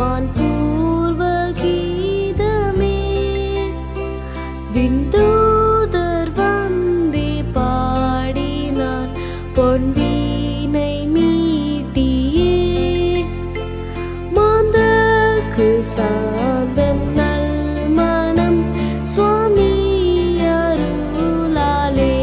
மான் பூர்வ கீதமே விந்தூதர் வந்தே பாடினார் பொன்வீனை மீட்டியே. மாந்தக்கு சாந்தம் நல் மனம் சுவாமி அருளாலே.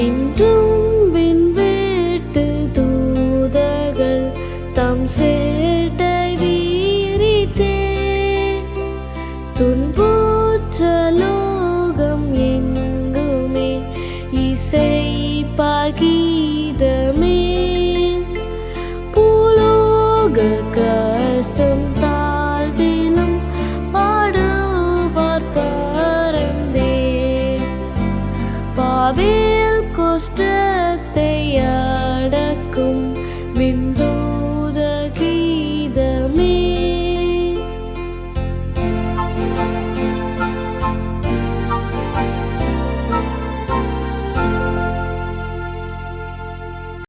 இன்றும் விண்வேட்டு தூதகள் தம் சேட்டை வீரித்தே. துன்போற்றலோகம் எங்குமே இசை பகீதமே. பூலோக கஷ்டம் தாழ்விலும் பாடுவார் பரந்தே. பாவே the